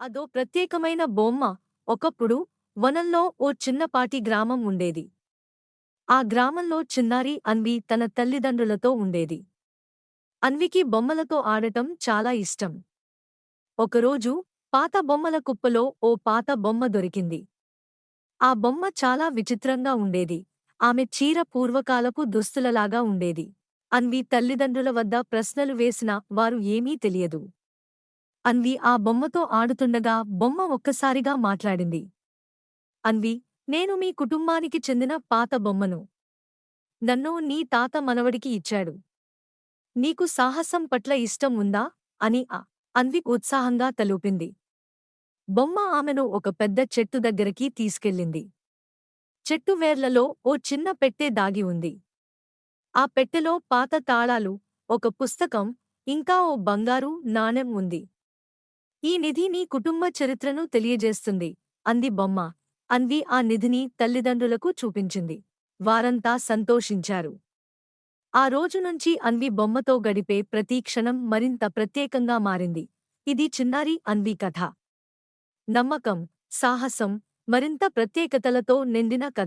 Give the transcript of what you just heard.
అదో ప్రత్యేకమైన బొమ్మ ఒకప్పుడు వనంలో ఓ చిన్నపాటి గ్రామం ఉండేది. ఆ గ్రామంలో చిన్నారి అన్వి తన తల్లిదండ్రులతో ఉండేది. అన్వికి బొమ్మలతో ఆడటం చాలా ఇష్టం. ఒకరోజు పాత బొమ్మల కుప్పలో ఓ పాత బొమ్మ దొరికింది. ఆ బొమ్మ చాలా విచిత్రంగా ఉండేది. ఆమె చీర పూర్వకాలపు దుస్తులలాగా ఉండేది. అన్వి తల్లిదండ్రుల వద్ద ప్రశ్నలు వేసినా వారు ఏమీ తెలియదు. అన్వి ఆ బొమ్మతో ఆడుతుండగా బొమ్మ ఒక్కసారిగా మాట్లాడింది. అన్వి నేను మీ కుటుంబానికి చెందిన పాత బొమ్మను. నన్ను నీ తాత మనవడికి ఇచ్చాడు. నీకు సాహసం పట్ల ఇష్టం ఉందా? అని ఆ అన్వి ఉత్సాహంగా తలూపింది. బొమ్మ ఆమెను ఒక పెద్ద చెట్టు దగ్గరికి తీసుకెళ్ళింది. చెట్టు వేర్లలో ఓ చిన్న పెట్టె దాగి ఉంది. ఆ పెట్టెలో పాత తాళాలు ఒక పుస్తకం ఇంకా ఓ బంగారు నాణెం ఉంది. ఈ నిధి నీ కుటుంబ చరిత్రను తెలియజేస్తుంది. అంది బొమ్మ. అన్వి ఆ నిధిని తల్లిదండ్రులకు చూపించింది. వారంతా సంతోషించారు. ఆ రోజు నుంచి అన్వి బొమ్మతో గడిపే ప్రతి క్షణం మరింత ప్రత్యేకంగా మారింది. ఇది చిన్నారి అన్వి కథ. నమ్మకం సాహసం మరింత ప్రత్యేకతలతో నిండిన కథ.